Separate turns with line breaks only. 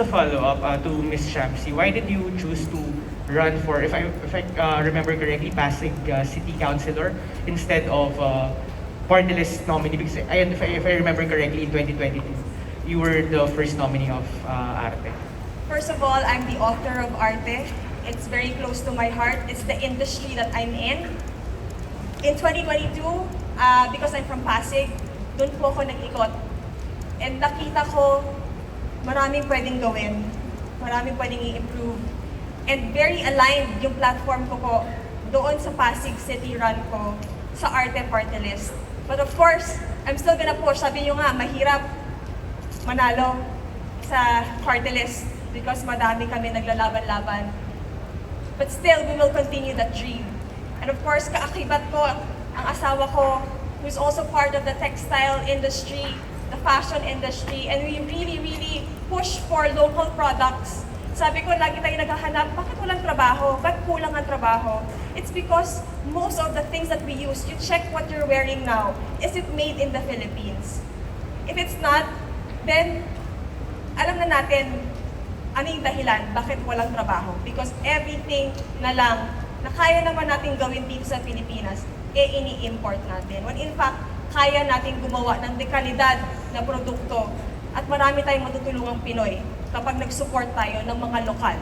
a follow-up uh, to Ms. Shamsi. Why did you choose to run for, if I, if I uh, remember correctly, Pasig uh, City Councilor instead of uh, party list nominee? Because I, if, I, if I remember correctly, in 2022, you were the first nominee of uh, Arte.
First of all, I'm the author of Arte. It's very close to my heart. It's the industry that I'm in. In 2022, uh, because I'm from Pasig, doon po ako nag-ikot. And nakita ko, maraming pwedeng gawin. Maraming pwedeng i-improve. And very aligned yung platform ko po doon sa Pasig City Run ko sa Arte Party List. But of course, I'm still gonna push. Sabi nyo nga, mahirap manalo sa party list because madami kami naglalaban-laban. But still, we will continue that dream. And of course, kaakibat ko ang asawa ko who's also part of the textile industry, the fashion industry, and we really, really push for local products. Sabi ko, lagi tayo naghahanap, bakit walang trabaho? Bakit kulang ang trabaho? It's because most of the things that we use, you check what you're wearing now, is it made in the Philippines? If it's not, then alam na natin ano yung dahilan bakit walang trabaho. Because everything na lang na kaya naman natin gawin dito sa Pilipinas, eh ini-import natin. When in fact, kaya natin gumawa ng dekalidad na produkto. At marami tayong matutulungang Pinoy kapag nag-support tayo ng mga lokal